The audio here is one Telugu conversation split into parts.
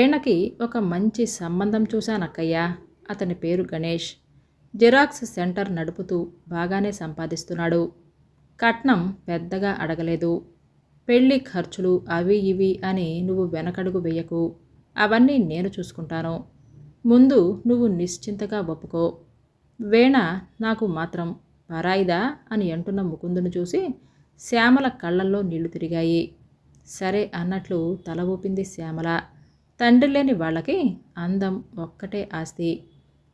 వీణకి ఒక మంచి సంబంధం చూశానక్కయ్యా. అతని పేరు గణేష్. జిరాక్స్ సెంటర్ నడుపుతూ బాగానే సంపాదిస్తున్నాడు. కట్నం పెద్దగా అడగలేదు. పెళ్ళి ఖర్చులు అవి ఇవి అని నువ్వు వెనకడుగు వేయకు. అవన్నీ నేను చూసుకుంటాను. ముందు నువ్వు నిశ్చింతగా ఒప్పుకో. వేణ నాకు మాత్రం పరాయిదా అని అంటున్న ముకుందును చూసి శ్యామల కళ్ళల్లో నీళ్ళు తిరిగాయి. సరే అన్నట్లు తల ఊపింది శ్యామల. తండ్రి లేని వాళ్ళకి అందం ఒక్కటే ఆస్తి.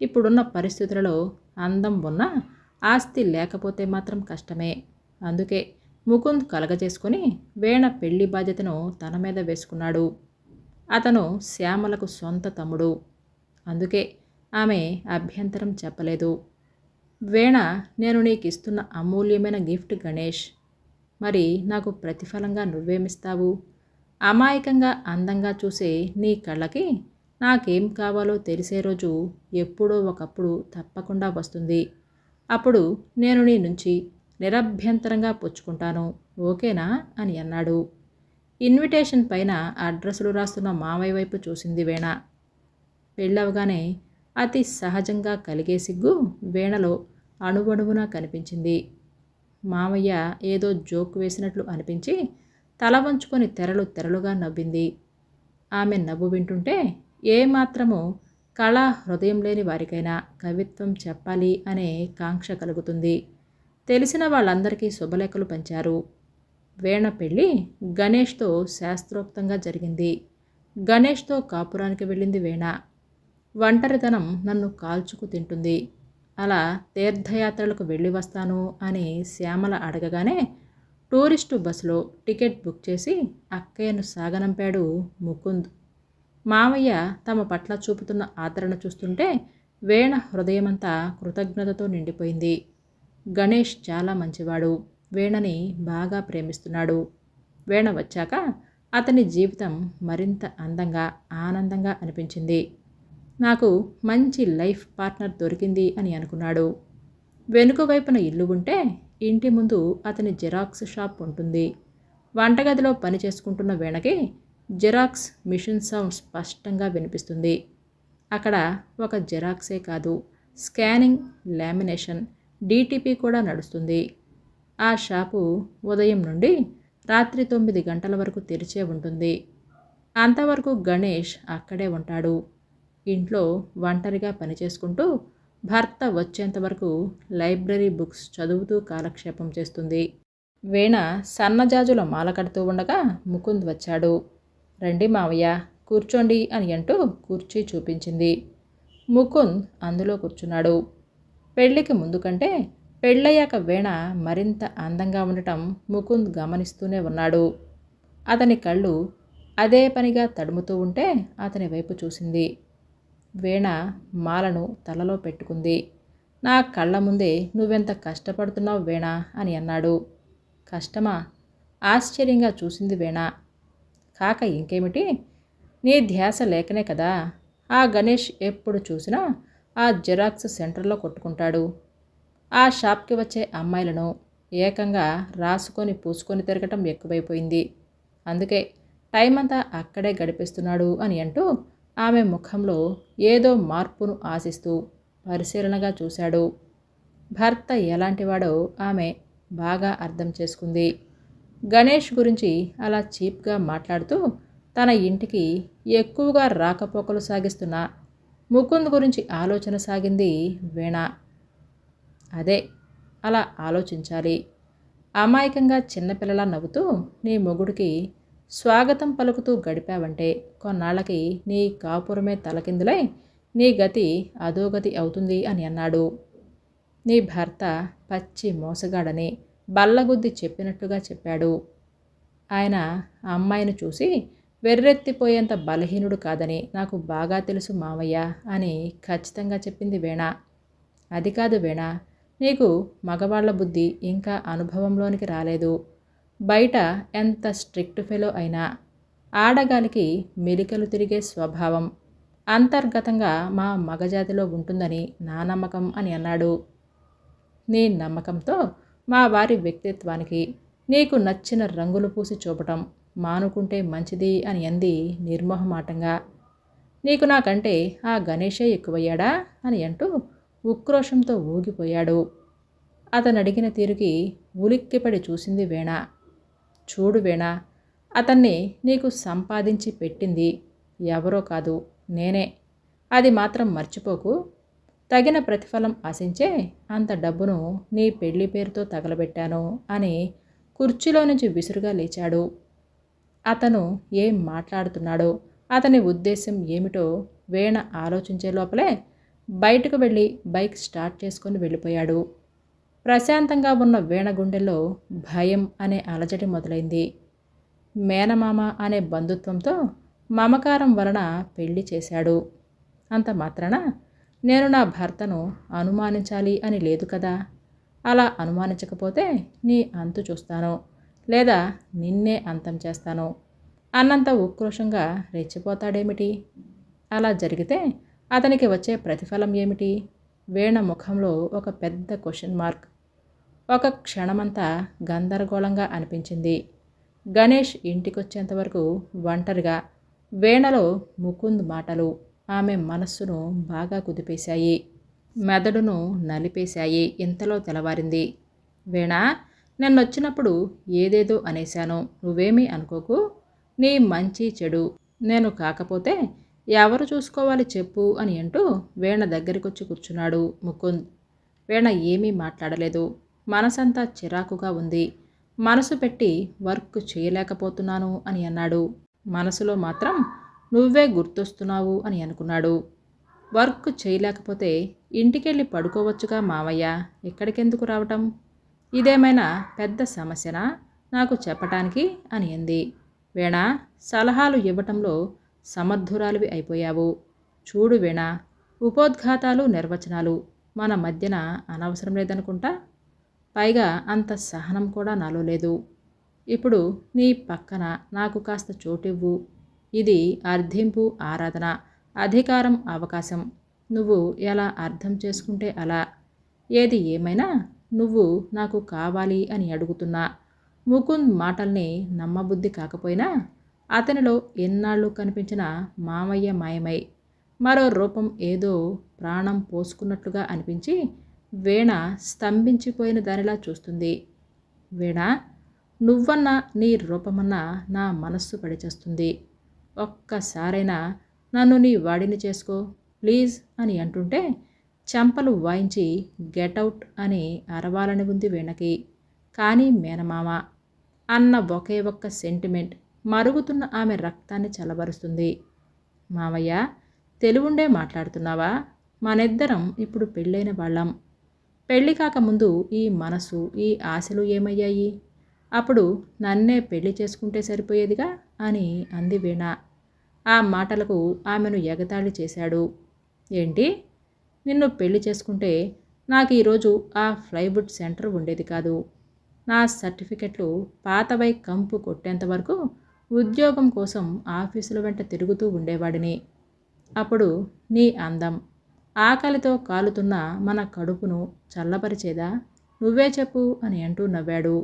ఇప్పుడున్న పరిస్థితులలో అందం ఉన్నా ఆస్తి లేకపోతే మాత్రం కష్టమే. అందుకే ముకుంద్ కలగజేసుకుని వేణ పెళ్ళి బాధ్యతను తన మీద వేసుకున్నాడు. అతను శ్యామలకు సొంత తమ్ముడు. అందుకే ఆమె అభ్యంతరం చెప్పలేదు. వేణ నేను నీకు ఇస్తున్న అమూల్యమైన గిఫ్ట్ గణేష్. మరి నాకు ప్రతిఫలంగా నువ్వేమిస్తావు? అమాయకంగా అందంగా చూసే నీ కళ్ళకి నాకేం కావాలో తెలిసే రోజు ఎప్పుడో ఒకప్పుడు తప్పకుండా వస్తుంది. అప్పుడు నేను నీ నుంచి నిరభ్యంతరంగా పుచ్చుకుంటాను ఓకేనా? అని అన్నాడు. ఇన్విటేషన్ పైన అడ్రస్లు రాస్తున్న మామయ్య వైపు చూసింది వేణ. పెళ్ళవగానే అతి సహజంగా కలిగే సిగ్గు వేణలో అణువణువున కనిపించింది. మామయ్య ఏదో జోక్ వేసినట్లు అనిపించి తల వంచుకొని తెరలు తెరలుగా నవ్వింది. ఆమె నవ్వు వింటుంటే ఏమాత్రము కళ హృదయం లేని వారికైనా కవిత్వం చెప్పాలి అనే కాంక్ష కలుగుతుంది. తెలిసిన వాళ్ళందరికీ శుభలేఖలు పంచారు. వేణ పెళ్ళి గణేష్తో శాస్త్రోక్తంగా జరిగింది. గణేష్తో కాపురానికి వెళ్ళింది వేణ. ఒంటరితనం నన్ను కాల్చుకు తింటుంది. అలా తీర్థయాత్రలకు వెళ్ళి వస్తాను అని శ్యామల అడగగానే టూరిస్టు బస్సులో టికెట్ బుక్ చేసి అక్కయ్యను సాగనంపాడు ముకుంద్. మామయ్య తమ పట్ల చూపుతున్న ఆదరణ చూస్తుంటే వేణ హృదయమంతా కృతజ్ఞతతో నిండిపోయింది. గణేష్ చాలా మంచివాడు. వేణని బాగా ప్రేమిస్తున్నాడు. వేణ వచ్చాక అతని జీవితం మరింత అందంగా ఆనందంగా అనిపించింది. నాకు మంచి లైఫ్ పార్ట్నర్ దొరికింది అని అనుకున్నాడు. వెనుక వైపున ఇల్లు ఉంటే ఇంటి ముందు అతని జెరాక్స్ షాప్ ఉంటుంది. వంటగదిలో పని చేసుకుంటున్న వేణకి జెరాక్స్ మిషన్ సౌండ్ స్పష్టంగా వినిపిస్తుంది. అక్కడ ఒక జెరాక్సే కాదు స్కానింగ్ లామినేషన్ డీటీపీ కూడా నడుస్తుంది. ఆ షాపు ఉదయం నుండి రాత్రి తొమ్మిది గంటల వరకు తెరిచే ఉంటుంది. అంతవరకు గణేష్ అక్కడే ఉంటాడు. ఇంట్లో ఒంటరిగా పనిచేసుకుంటూ భర్త వచ్చేంత వరకు లైబ్రరీ బుక్స్ చదువుతూ కాలక్షేపం చేస్తుంది. వీణ సన్నజాజుల మాల కడుతూ ఉండగా ముకుంద్ వచ్చాడు. రండి మావయ్య కూర్చోండి అని అంటూ కుర్చీ చూపించింది. ముకుంద్ అందులో కూర్చున్నాడు. పెళ్ళికి ముందు కంటే పెళ్ళయ్యాక వీణ మరింత అందంగా ఉండటం ముకుంద్ గమనిస్తూనే ఉన్నాడు. అతని కళ్ళు అదే పనిగా తడుముతూ ఉంటే అతని వైపు చూసింది. వీణ మాలను తలలో పెట్టుకుంది. నా కళ్ళ ముందే నువ్వెంత కష్టపడుతున్నావు వీణ అని అన్నాడు. కష్టమా? ఆశ్చర్యంగా చూసింది వీణ. కాక ఇంకేమిటి? నీ ధ్యాస లేకనే కదా. ఆ గణేష్ ఎప్పుడు చూసినా ఆ జెరాక్స్ సెంటర్లో కొట్టుకుంటాడు. ఆ షాప్కి వచ్చే అమ్మాయిలను ఏకంగా రాసుకొని పూసుకొని తిరగటం ఎక్కువైపోయింది. అందుకే టైం అంతా అక్కడే గడిపిస్తున్నాడు అని అంటూ ఆమె ముఖంలో ఏదో మార్పును ఆశిస్తూ పరిశీలనగా చూశాడు. భర్త ఎలాంటివాడో ఆమె బాగా అర్థం చేసుకుంది. గణేష్ గురించి అలా చీప్గా మాట్లాడుతూ తన ఇంటికి ఎక్కువగా రాకపోకలు సాగిస్తున్న ముకుంద్ గురించి ఆలోచన సాగింది వీణ. అదే అలా ఆలోచించాలి. అమాయకంగా చిన్నపిల్లలా నవ్వుతూ నీ మొగుడికి స్వాగతం పలుకుతూ గడిపావంటే కొన్నాళ్ళకి నీ కాపురమే తలకిందులై నీ గతి అధోగతి అవుతుంది అని అన్నాడు. నీ భర్త పచ్చి మోసగాడని బల్లగుద్ది చెప్పినట్టుగా చెప్పాడు. ఆయన అమ్మాయిని చూసి వెర్రెత్తిపోయేంత బలహీనుడు కాదని నాకు బాగా తెలుసు మావయ్య అని ఖచ్చితంగా చెప్పింది వేణ. అది కాదు వేణ నీకు మగవాళ్ళ బుద్ధి ఇంకా అనుభవంలోనికి రాలేదు. బయట ఎంత స్ట్రిక్ట్ ఫెలో అయినా ఆడగాలికి మెలికలు తిరిగే స్వభావం అంతర్గతంగా మా మగజాతిలో ఉంటుందని నా నమ్మకం అని అన్నాడు. నీ నమ్మకంతో మా వారి వ్యక్తిత్వానికి నీకు నచ్చిన రంగులు పూసి చూపటం మానుకుంటే మంచిది అని అంది నిర్మోహమాటంగా. నీకు నాకంటే ఆ గణేషే ఎక్కువయ్యాడా అని అంటూ ఉక్రోషంతో ఊగిపోయాడు. అతను అడిగిన తీరుకి ఉలిక్కిపడి చూసింది వీణ. చూడు వీణ అతన్ని నీకు సంపాదించి పెట్టింది ఎవరో కాదు నేనే. అది మాత్రం మర్చిపోకు. తగిన ప్రతిఫలం ఆశించే అంత డబ్బును నీ పెళ్ళి పేరుతో తగలబెట్టాను అని కుర్చీలో నుంచి విసురుగా లేచాడు. అతను ఏం మాట్లాడుతున్నాడో అతని ఉద్దేశం ఏమిటో వీణ ఆలోచించే లోపలే బయటకు వెళ్ళి బైక్ స్టార్ట్ చేసుకొని వెళ్ళిపోయాడు. ప్రశాంతంగా ఉన్న వీణ గుండెల్లో భయం అనే అలజడి మొదలైంది. మేనమామ అనే బంధుత్వంతో మమకారం వలన పెళ్ళి చేశాడు. అంత మాత్రాన నేను నా భర్తను అనుమానించాలి అని లేదు కదా. అలా అనుమానించకపోతే నీ అంతు చూస్తాను లేదా నిన్నే అంతం చేస్తాను. అన్నంత ఉక్రోషంగా రెచ్చిపోతాడేమిటి? అలా జరిగితే అతనికి వచ్చే ప్రతిఫలం ఏమిటి? వీణ ముఖంలో ఒక పెద్ద క్వశ్చన్ మార్క్ ఒక క్షణమంతా గందరగోళంగా అనిపించింది. గణేష్ ఇంటికొచ్చేంతవరకు ఒంటరిగా వీణలో ముకుంద్ మాటలు ఆమె మనస్సును బాగా కుదిపేశాయి. మెదడును నలిపేశాయి. ఇంతలో తెలవారింది వీణ నిన్నొచ్చినప్పుడు ఏదేదో అనేశాను. నువ్వేమీ అనుకోకు. నీ మంచి చెడు. నేను కాకపోతే ఎవరు చూసుకోవాలి చెప్పు అని అంటూ వీణ దగ్గరికొచ్చి కూర్చున్నాడు ముకుంద్. వీణ ఏమీ మాట్లాడలేదు. మనసంతా చిరాకుగా ఉంది. మనసు పెట్టి వర్క్ చేయలేకపోతున్నాను అని అన్నాడు. మనసులో మాత్రం నువ్వే గుర్తొస్తున్నావు అని అనుకున్నాడు. వర్క్ చేయలేకపోతే ఇంటికెళ్ళి పడుకోవచ్చుగా మావయ్య ఇక్కడికెందుకు రావటం? ఇదేమైనా పెద్ద సమస్యనా? నాకు చెప్పటానికి అని అంది. వీణ సలహాలు ఇవ్వటంలో సమర్థురాలివి అయిపోయావు. చూడు వీణ ఉపోద్ఘాతాలు నిర్వచనాలు మన మధ్యన అనవసరం లేదనుకుంటా? పైగా అంత సహనం కూడా నాలో లేదు. ఇప్పుడు నీ పక్కన నాకు కాస్త చోటివ్వు. ఇది అర్థింపు ఆరాధన అధికారం అవకాశం. నువ్వు ఎలా అర్థం చేసుకుంటే అలా? ఏది ఏమైనా నువ్వు నాకు కావాలి అని అడుగుతున్నా. ముకుంద్ మాటల్ని నమ్మబుద్ధి కాకపోయినా అతనిలో ఎన్నాళ్ళు కనిపించిన మామయ్య మాయమై మరో రూపం ఏదో ప్రాణం పోసుకున్నట్లుగా అనిపించి వీణ స్తంభించిపోయిన దానిలా చూస్తుంది. వీణ నువ్వన్నా నీ రూపమన్నా నా మనస్సు పడిచేస్తుంది. ఒక్కసారైనా నన్ను నీ వాడిని చేసుకో ప్లీజ్ అని అంటుంటే చెంపలు వాయించి గెటౌట్ అని అరవాలని ఉంది వీణకి. కానీ మేనమామ అన్న ఒకే ఒక్క సెంటిమెంట్ మరుగుతున్న ఆమె రక్తాన్ని చల్లబరుస్తుంది మావయ్య తెలుగుండే మాట్లాడుతున్నావా? మనిద్దరం ఇప్పుడు పెళ్ళైన వాళ్ళం. పెళ్ళి కాకముందు ఈ మనసు ఈ ఆశలు ఏమయ్యాయి? అప్పుడు నన్నే పెళ్ళి చేసుకుంటే సరిపోయేదిగా? అని అంది వీణ. ఆ మాటలకు ఆమెను ఎగతాళి చేశాడు. ఏంటి? నిన్ను పెళ్ళి చేసుకుంటే నాకు ఈరోజు ఆ ఫ్లైవుడ్ సెంటర్ ఉండేది కాదు. నా సర్టిఫికెట్లు పాతవై కంపు కొట్టేంత వరకు ఉద్యోగం కోసం ఆఫీసుల వెంట తిరుగుతూ ఉండేవాడిని. అప్పుడు నీ అందం. ఆకలితో కాలుతున్న మన కడుపును చల్లపరిచేదా నువ్వే చెప్పు అని అంటూ నవ్వాడు.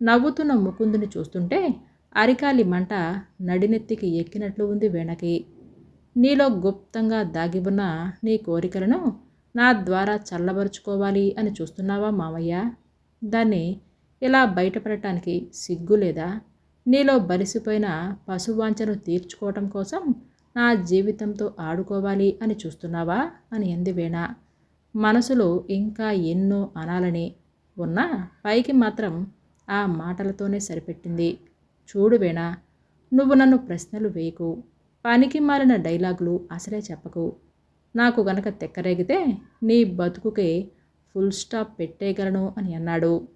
నవ్వుతున్న ముకుందుని చూస్తుంటే అరికాలి మంట నడినెత్తికి ఎక్కినట్లు ఉంది వెనకి నీలో గుప్తంగా దాగి ఉన్న నీ కోరికలను నా ద్వారా చల్లబరుచుకోవాలి అని చూస్తున్నావా మామయ్య దాన్ని ఇలా బయటపడటానికి సిగ్గు లేదా నీలో బలిసిపోయిన పశువాంచను తీర్చుకోవటం కోసం నా జీవితంతో ఆడుకోవాలి అని చూస్తున్నావా అని అంది వీణ. మనసులో ఇంకా ఎన్నో అనాలని ఉన్నా పైకి మాత్రం ఆ మాటలతోనే సరిపెట్టింది. చూడు వీణ నువ్వు నన్ను ప్రశ్నలు వేయకు పనికి మారిన డైలాగులు అసలే చెప్పకు. నాకు గనక తెక్కరేగితే నీ బతుకుకే ఫుల్ స్టాప్ పెట్టేయగలను అని అన్నాడు.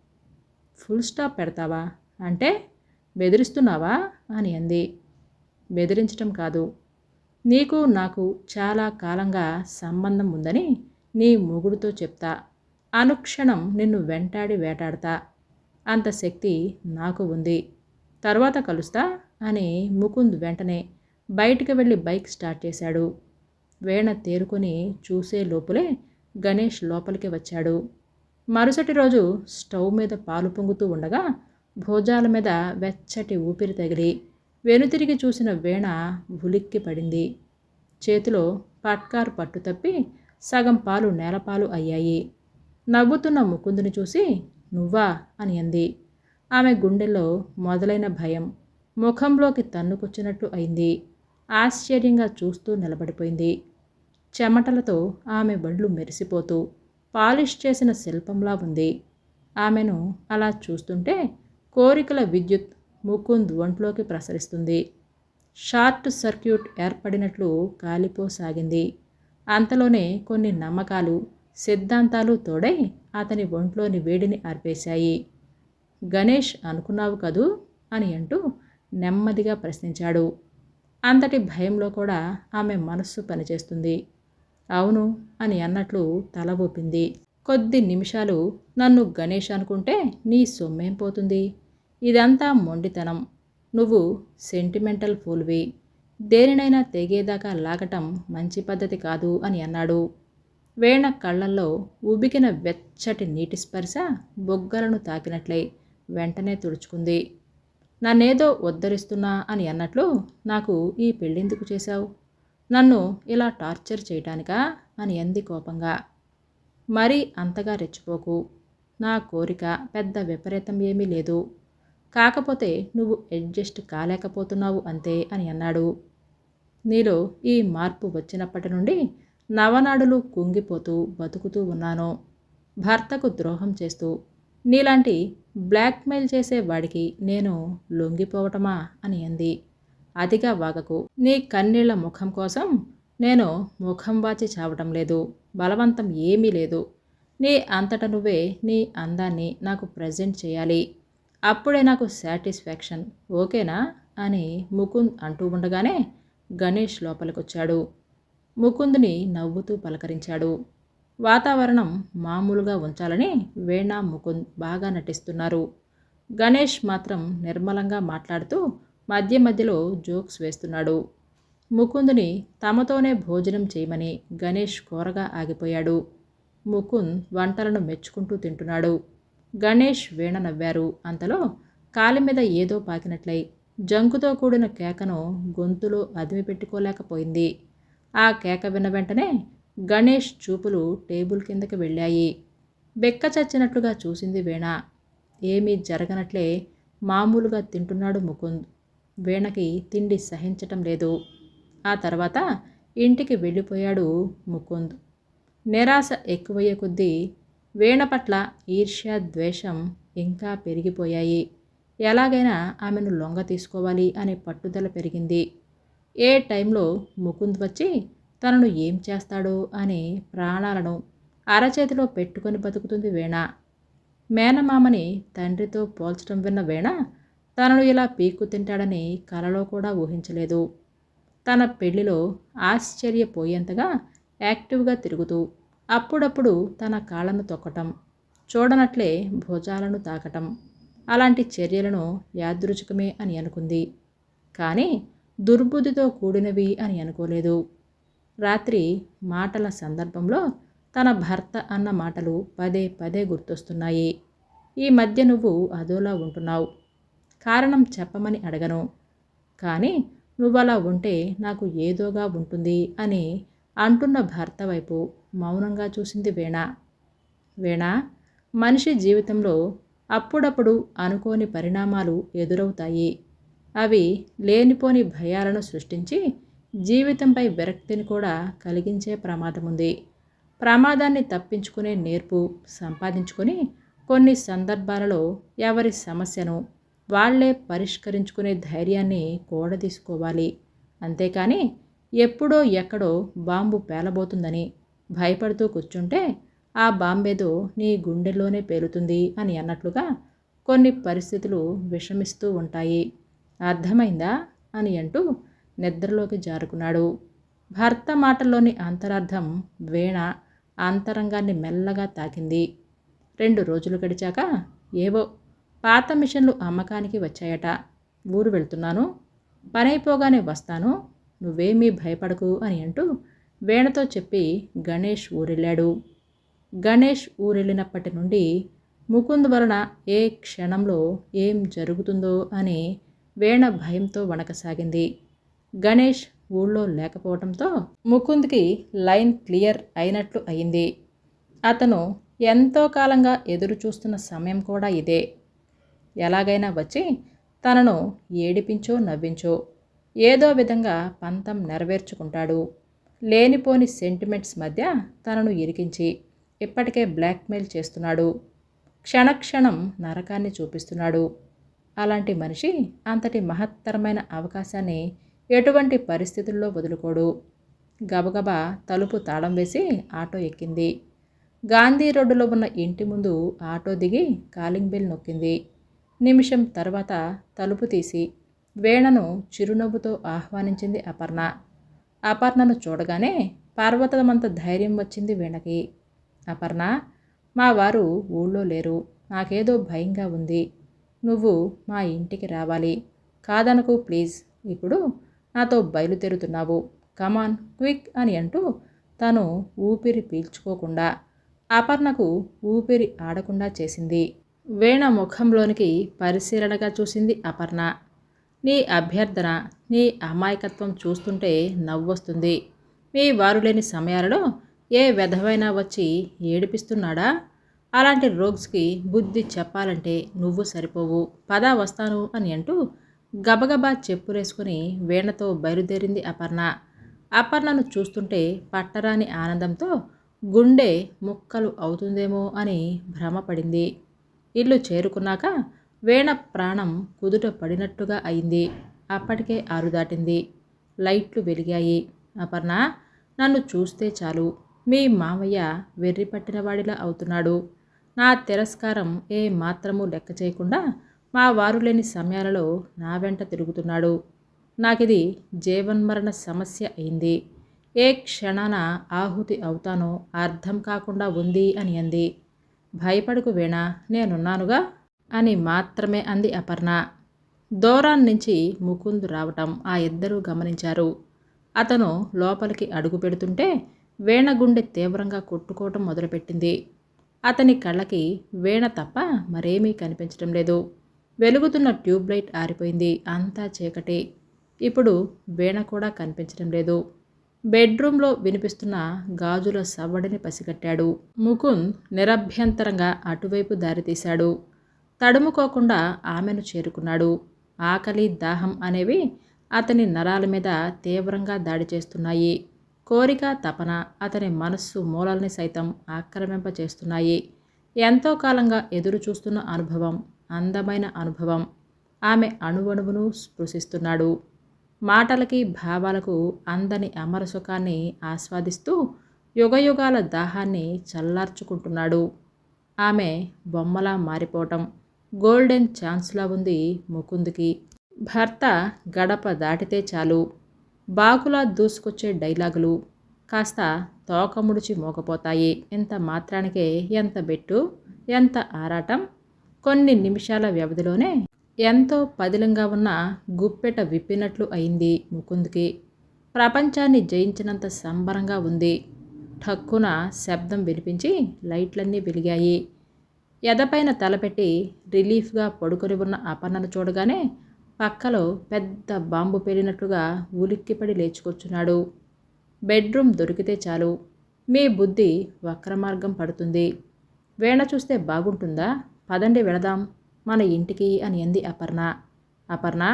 ఫుల్ స్టాప్ పెడతావా? అంటే బెదిరిస్తున్నావా? అని అంది. బెదిరించటం కాదు నీకు నాకు చాలా కాలంగా సంబంధం ఉందని నీ మొగుడుతో చెప్తా. అనుక్షణం నిన్ను వెంటాడి వేటాడతా. అంత శక్తి నాకు ఉంది. తర్వాత కలుస్తా అని ముకుంద్ వెంటనే బయటికి వెళ్ళి బైక్ స్టార్ట్ చేశాడు. వేణ తేరుకొని చూసే లోపులే గణేష్ లోపలికి వచ్చాడు. మరుసటి రోజు స్టవ్ మీద పాలు పొంగుతూ ఉండగా భోజాల మీద వెచ్చటి ఊపిరి తగిలి వెనుతిరిగి చూసిన వీణ ఉలిక్కి పడింది చేతిలో పట్కారు పట్టు తప్పి సగం పాలు నేలపాలు అయ్యాయి. నవ్వుతున్న ముకుందుని చూసి నువ్వా? అని అంది. ఆమె గుండెల్లో మొదలైన భయం ముఖంలోకి తన్నుకొచ్చినట్టు అయింది. ఆశ్చర్యంగా చూస్తూ నిలబడిపోయింది. చెమటలతో ఆమె బళ్ళు మెరిసిపోతూ పాలిష్ చేసిన శిల్పంలా ఉంది. ఆమెను అలా చూస్తుంటే కోరికల విద్యుత్ ముకుంద్ ఒంట్లోకి ప్రసరిస్తుంది. షార్ట్ సర్క్యూట్ ఏర్పడినట్లు కాలిపోసాగింది. అంతలోనే కొన్ని నమ్మకాలు సిద్ధాంతాలు తోడై అతని ఒంట్లోని వేడిని ఆర్పేశాయి గణేష్ అనుకున్నావు కదూ? అని అంటూ నెమ్మదిగా ప్రశ్నించాడు. అంతటి భయంలో కూడా ఆమె మనస్సు పనిచేస్తుంది. అవును అని అన్నట్లు తల ఊపింది. కొద్ది నిమిషాలు నన్ను గణేష్ అనుకుంటే నీ సొమ్మేం పోతుంది? ఇదంతా మొండితనం. నువ్వు సెంటిమెంటల్ ఫూల్వి. దేనినైనా తెగేదాకా లాగటం మంచి పద్ధతి కాదు అని అన్నాడు. వేణ కళ్ళల్లో ఉబికిన వెచ్చటి నీటి స్పర్శ బొగ్గలను తాకినట్లే వెంటనే తుడుచుకుంది. నన్నేదో ఉద్ధరిస్తున్నా అని అన్నట్లు నాకు ఈ పెళ్ళెందుకు చేశావు? నన్ను ఇలా టార్చర్ చేయటానికా? అని అంది కోపంగా. మరీ అంతగా రెచ్చిపోకు. నా కోరిక పెద్ద విపరీతం ఏమీ లేదు. కాకపోతే నువ్వు అడ్జస్ట్ కాలేకపోతున్నావు అంతే అని అన్నాడు. నీలో ఈ మార్పు వచ్చినప్పటి నుండి నవనాడులు కుంగిపోతూ బతుకుతూ ఉన్నాను. భర్తకు ద్రోహం చేస్తూ నీలాంటి బ్లాక్మెయిల్ చేసే వాడికి నేను లొంగిపోవటమా అని అంది. అతిగా వాగకు. నీ కన్నీళ్ళ ముఖం కోసం నేను ముఖం వాచి చావటం లేదు. బలవంతం ఏమీ లేదు. నీ అంతట నువ్వే నీ అందాన్ని నాకు ప్రజెంట్ చేయాలి. అప్పుడే నాకు సాటిస్ఫాక్షన్ ఓకేనా? అని ముకుంద్ అంటూ ఉండగానే గణేష్ లోపలికొచ్చాడు. ముకుంద్ని నవ్వుతూ పలకరించాడు. వాతావరణం మామూలుగా ఉంచాలని వేణా ముకుంద్ బాగా నటిస్తున్నారు. గణేష్ మాత్రం నిర్మలంగా మాట్లాడుతూ మధ్య మధ్యలో జోక్స్ వేస్తున్నాడు. ముకుంద్ని తమతోనే భోజనం చేయమని గణేష్ కోరగా ఆగిపోయాడు. ముకుంద్ వంటలను మెచ్చుకుంటూ తింటున్నాడు. గణేష్ వీణ నవ్వారు. అంతలో కాలి మీద ఏదో పాకినట్లయి జంకుతో కూడిన కేకను గొంతులో అదిమి పెట్టుకోలేకపోయింది. ఆ కేక విన్న వెంటనే గణేష్ చూపులు టేబుల్ కిందకి వెళ్ళాయి. బెక్క చచ్చినట్లుగా చూసింది వీణ. ఏమీ జరగనట్లే మామూలుగా తింటున్నాడు ముకుంద్. వీణకి తిండి సహించటం లేదు. ఆ తర్వాత ఇంటికి వెళ్ళిపోయాడు ముకుంద్. నిరాశ ఎక్కువయ్యే కొద్దీ వీణ పట్ల ఈర్ష్య ద్వేషం ఇంకా పెరిగిపోయాయి. ఎలాగైనా ఆమెను లొంగ తీసుకోవాలి అనే పట్టుదల పెరిగింది. ఏ టైంలో ముకుంద్ వచ్చి తనను ఏం చేస్తాడో అని ప్రాణాలను అరచేతిలో పెట్టుకొని బతుకుతుంది వీణ. మేనమామని తండ్రితో పోల్చడం విన్న వీణ తనను ఇలా పీక్కు తింటాడని కలలో కూడా ఊహించలేదు. తన పెళ్ళిలో ఆశ్చర్యపోయేంతగా యాక్టివ్గా తిరుగుతూ అప్పుడప్పుడు తన కాళ్ళను తొక్కటం చూడనట్లే భుజాలను తాకటం. అలాంటి చర్యలను యాదృచికమే అని అనుకుంది. కానీ దుర్బుద్ధితో కూడినవి అని అనుకోలేదు. రాత్రి మాటల సందర్భంలో తన భర్త అన్న మాటలు పదే పదే గుర్తొస్తున్నాయి. ఈ మధ్య నువ్వు అదోలా ఉంటున్నావు. కారణం చెప్పమని అడగను. కానీ నువ్వలా ఉంటే నాకు ఏదోగా ఉంటుంది అని అంటున్న భర్త వైపు మౌనంగా చూసింది వీణ. వీణ మనిషి జీవితంలో అప్పుడప్పుడు అనుకోని పరిణామాలు ఎదురవుతాయి. అవి లేనిపోని భయాలను సృష్టించి జీవితంపై విరక్తిని కూడా కలిగించే ప్రమాదం ఉంది. ప్రమాదాన్ని తప్పించుకునే నేర్పు సంపాదించుకొని కొన్ని సందర్భాలలో ఎవరి సమస్యను వాళ్ళే పరిష్కరించుకునే ధైర్యాన్ని కూడదీసుకోవాలి. అంతేకాని ఎప్పుడో ఎక్కడో బాంబు పేలబోతుందని భయపడుతూ కూర్చుంటే ఆ బాంబేదో నీ గుండెల్లోనే పేలుతుంది అని అన్నట్లుగా కొన్ని పరిస్థితులు విషమిస్తూ ఉంటాయి. అర్థమైందా? అని అంటూ నిద్రలోకి జారుకున్నాడు. భర్త మాటల్లోని అంతరార్థం వీణ అంతరంగాన్ని మెల్లగా తాకింది. రెండు రోజులు గడిచాక ఏవో పాత మిషన్లు అమ్మకానికి వచ్చాయట. ఊరు వెళ్తున్నాను. పనైపోగానే వస్తాను. నువ్వేమీ భయపడకు అని అంటూ వీణతో చెప్పి గణేష్ ఊరెళ్ళాడు. గణేష్ ఊరెళ్ళినప్పటి నుండి ముకుంద్ వలన ఏ క్షణంలో ఏం జరుగుతుందో అని వీణ భయంతో వణకసాగింది. గణేష్ ఊళ్ళో లేకపోవడంతో ముకుంద్కి లైన్ క్లియర్ అయినట్లు అయింది. అతను ఎంతో కాలంగా ఎదురు చూస్తున్న సమయం కూడా ఇదే. ఎలాగైనా వచ్చి తనను ఏడిపించో నవ్వించో ఏదో విధంగా పంతం నెరవేర్చుకుంటాడు. లేనిపోని సెంటిమెంట్స్ మధ్య తనను ఇరికించి ఇప్పటికే బ్లాక్మెయిల్ చేస్తున్నాడు. క్షణక్షణం నరకాన్ని చూపిస్తున్నాడు. అలాంటి మనిషి అంతటి మహత్తరమైన అవకాశాన్ని ఎటువంటి పరిస్థితుల్లో వదులుకోడు. గబగబా తలుపు తాళం వేసి ఆటో ఎక్కింది. గాంధీ రోడ్డులో ఉన్న ఇంటి ముందు ఆటో దిగి కాలింగ్ బెల్ నొక్కింది. నిమిషం తర్వాత తలుపు తీసి వేణను చిరునవ్వుతో ఆహ్వానించింది అపర్ణ. అపర్ణను చూడగానే పార్వతమంత ధైర్యం వచ్చింది వీణకి. అపర్ణ మా వారు ఊళ్ళో లేరు. నాకేదో భయంగా ఉంది. నువ్వు మా ఇంటికి రావాలి. కాదనకు ప్లీజ్. ఇప్పుడు నాతో బయలుదేరుతున్నావు. కమాన్ క్విక్ అని అంటూ తను ఊపిరి పీల్చుకోకుండా అపర్ణకు ఊపిరి ఆడకుండా చేసింది. వీణ ముఖంలోనికి పరిశీలనగా చూసింది అపర్ణ. నీ అభ్యర్థన నీ అమాయకత్వం చూస్తుంటే నవ్వొస్తుంది. మీ వారు లేని సమయాలలో ఏ విధమైనా వచ్చి ఏడిపిస్తున్నాడా? అలాంటి రోగ్స్కి బుద్ధి చెప్పాలంటే నువ్వు సరిపోవు. పద వస్తాను అని అంటూ గబగబా చెప్పులేసుకుని వీణతో బయలుదేరింది అపర్ణ. అపర్ణను చూస్తుంటే పట్టరాని ఆనందంతో గుండె ముక్కలు అవుతుందేమో అని భ్రమపడింది. ఇల్లు చేరుకున్నాక వీణ ప్రాణం కుదుట పడినట్టుగా అయింది. అప్పటికే ఆరు దాటింది. లైట్లు వెలిగాయి. అపర్ణ నన్ను చూస్తే చాలు. మీ మామయ్య వెర్రి పట్టినవాడిలా అవుతున్నాడు. నా తిరస్కారం ఏ మాత్రము లెక్క చేయకుండా మా వారు లేని సమయాలలో నా వెంట తిరుగుతున్నాడు. నాకిది జీవన్మరణ సమస్య అయింది. ఏ క్షణాన ఆహుతి అవుతానో అర్థం కాకుండా ఉంది అని అంది. భయపడకు వీణ నేనున్నానుగా? అని మాత్రమే అంది అపర్ణ. దూరాన్ నుంచి ముకుంద్ రావటం ఆ ఇద్దరూ గమనించారు. అతను లోపలికి అడుగు పెడుతుంటే వీణ గుండె తీవ్రంగా కొట్టుకోవటం మొదలుపెట్టింది. అతని కళ్ళకి వీణ తప్ప మరేమీ కనిపించడం లేదు. వెలుగుతున్న ట్యూబ్ లైట్ ఆరిపోయింది. అంతా చీకటి. ఇప్పుడు వీణ కూడా కనిపించడం లేదు. బెడ్రూమ్లో వినిపిస్తున్న గాజుల సవ్వడిని పసిగట్టాడు. ముకుంద్ నిరభ్యంతరంగా అటువైపు దారితీశాడు. తడుముకోకుండా ఆమెను చేరుకున్నాడు. ఆకలి దాహం అనేవి అతని నరాల మీద తీవ్రంగా దాడి చేస్తున్నాయి. కోరిక తపన అతని మనస్సు మూలల్ని సైతం ఆక్రమింపచేస్తున్నాయి. ఎంతో కాలంగా ఎదురు చూస్తున్న అనుభవం అందమైన అనుభవం ఆమె అణువణువును స్పృశిస్తున్నాడు. మాటలకి భావాలకు అందని అమర సుఖాన్ని ఆస్వాదిస్తూ యుగయుగాల దాహాన్ని చల్లార్చుకుంటున్నాడు. ఆమె బొమ్మలా మారిపోవటం గోల్డెన్ ఛాన్స్లా ఉంది ముకుంద్కి. భర్త గడప దాటితే చాలు. బాకులా దూసుకొచ్చే డైలాగులు. కాస్త తోకముడిచి మోకపోతాయి ఎంత మాత్రానికే ఎంత బెట్టు ఎంత ఆరాటం. కొన్ని నిమిషాల వ్యవధిలోనే ఎంతో పదిలంగా ఉన్న గుప్పెట విప్పినట్లు అయింది ముకుంద్కి. ప్రపంచాన్ని జయించినంత సంబరంగా ఉంది. ఠక్కున శబ్దం వినిపించి లైట్లన్నీ వెలిగాయి. ఎదపైన తలపెట్టి రిలీఫ్గా పడుకొని ఉన్న అపర్ణను చూడగానే పక్కలో పెద్ద బాంబు పేలినట్లుగా ఉలిక్కిపడి లేచుకొచ్చున్నాడు. బెడ్రూమ్ దొరికితే చాలు. మీ బుద్ధి వక్రమార్గం పడుతుంది. వేణ చూస్తే బాగుంటుందా? పదండి వెళదాం. మన ఇంటికి అని అంది అపర్ణ. అపర్ణ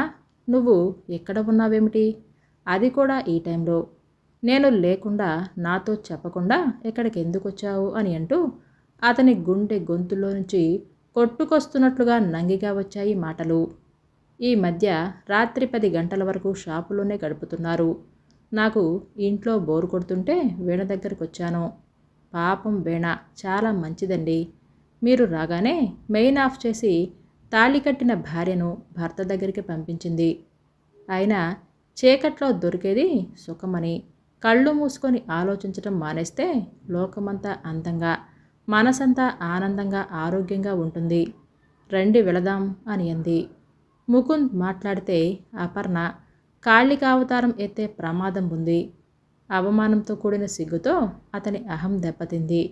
నువ్వు ఎక్కడ ఉన్నావేమిటి? అది కూడా ఈ టైంలో. నేను లేకుండా నాతో చెప్పకుండా ఎక్కడికి ఎందుకు వచ్చావు అని అంటూ అతని గుండె గొంతులో నుంచి కొట్టుకొస్తున్నట్లుగా నంగిగా వచ్చాయి మాటలు. ఈ మధ్య రాత్రి పది గంటల వరకు షాపులోనే గడుపుతున్నారు. నాకు ఇంట్లో బోరు కొడుతుంటే వీణ దగ్గరికి వచ్చాను. పాపం వీణ చాలా మంచిదండి. మీరు రాగానే మెయిన్ ఆఫ్ చేసి తాళి కట్టిన భార్యను భర్త దగ్గరికి పంపించింది. అయినా చీకట్లో దొరికేది సుఖమని కళ్ళు మూసుకొని ఆలోచించటం మానేస్తే లోకమంతా అందంగా మనసంతా ఆనందంగా ఆరోగ్యంగా ఉంటుంది. రండి వెళదాం అని అంది. ముకుంద్ మాట్లాడితే అపర్ణ కాళికావతారం ఎత్తే ప్రమాదం ఉంది. అవమానంతో కూడిన సిగ్గుతో అతని అహం దెబ్బతింది.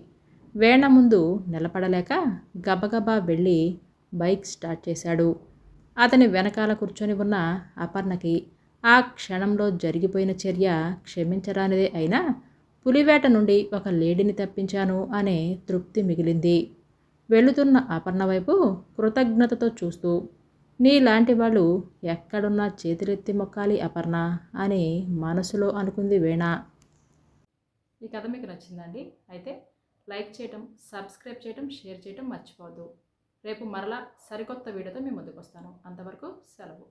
వేణ ముందు నిలబడలేక గబగబా వెళ్ళి బైక్ స్టార్ట్ చేశాడు. అతని వెనకాల కూర్చొని ఉన్న అపర్ణకి ఆ క్షణంలో జరిగిపోయిన చర్య క్షమించరానిదే అయినా పులివేట నుండి ఒక లేడీని తప్పించాను అనే తృప్తి మిగిలింది. వెళుతున్న అపర్ణ వైపు కృతజ్ఞతతో చూస్తూ నీలాంటి వాళ్ళు ఎక్కడున్నా చేతులెత్తి మొక్కాలి అపర్ణ అని మనసులో అనుకుంది వీణ. ఈ కథ మీకు నచ్చిందండి అయితే లైక్ చేయటం సబ్స్క్రైబ్ చేయటం షేర్ చేయటం మర్చిపోవద్దు. రేపు మరలా సరికొత్త వీడియోతో మీ ముందుకు వస్తాను. అంతవరకు సెలవు.